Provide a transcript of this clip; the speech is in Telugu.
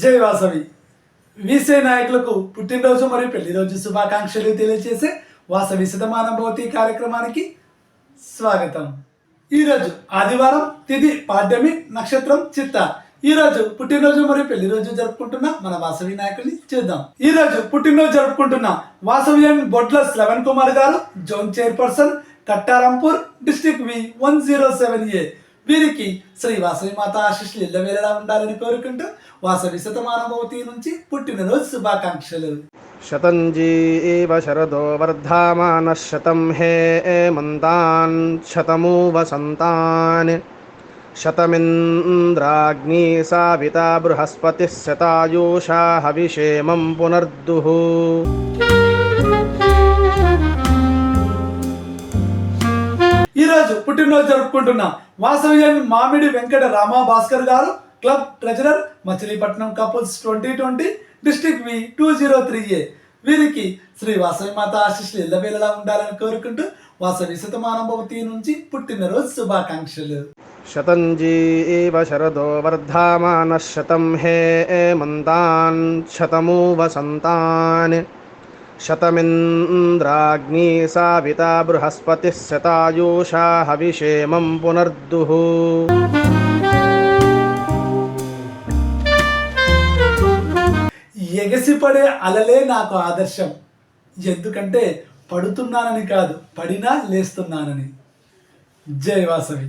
జై వాసవి. వీసే నాయకులకు పుట్టినరోజు మరియు పెళ్ళి రోజు శుభాకాంక్షలు తెలియజేసే వాసవి శతమానభవతి కార్యక్రమానికి స్వాగతం. ఈరోజు ఆదివారం తిథి పాడ్యమి నక్షత్రం చిత్త. ఈ రోజు పుట్టినరోజు మరియు పెళ్ళి రోజు జరుపుకుంటున్న మన వాసవి నాయకుల్ని చూద్దాం. ఈ రోజు పుట్టినరోజు జరుపుకుంటున్న వాసవియన్ బొట్ల శ్రవణ్ కుమార్ గారు zone chairperson Kattarampur district V one zero seven A. వీరికి శ్రీ వాసవి మాత ఆశిష్లు ఇళ్ళవేళలా ఉండాలని కోరుకుంటూ వాసవి శతమానమౌతి నుంచి పుట్టినరోజు శుభాకాంక్షలు. శతంజీ ఏవ శరదో వర్ధమాన శతం హే మంతాన్ శతమూ వసంతాన్ శతమింద్రాగ్ని సావిత బృహస్పతి శతాయూషా హవిషేమం పునర్దుః. రాజ్ పుట్టినరోజు జరుపుకుంటున్నాం. వాసవ్యం మామిడి వెంకట రామా భాస్కర్ గారు club treasurer Machilipatnam couples twenty twenty district V two zero three A. వీరికి శ్రీ వాసవి మాత ఆశిష్లు ఇళ్ళవేళలా ఉండాలని కోరుకుంటూ వాసవి శతమానభవతి నుంచి పుట్టినరోజు శుభాకాంక్షలు. శతంజీ శరదో వర్ధమాన శతం హే మంతాన్ శతమూ వసంతాన్ शतमिन्द्राग्नी साविता बृहस्पतिः शतायुषा हविषेमं पुनर्दुः ఎగసిపడే అలలే నాకు ఆదర్శం ఎందుకంటే పడుతున్నానని కాదు పడినా లేస్తున్నానని జై వాసవి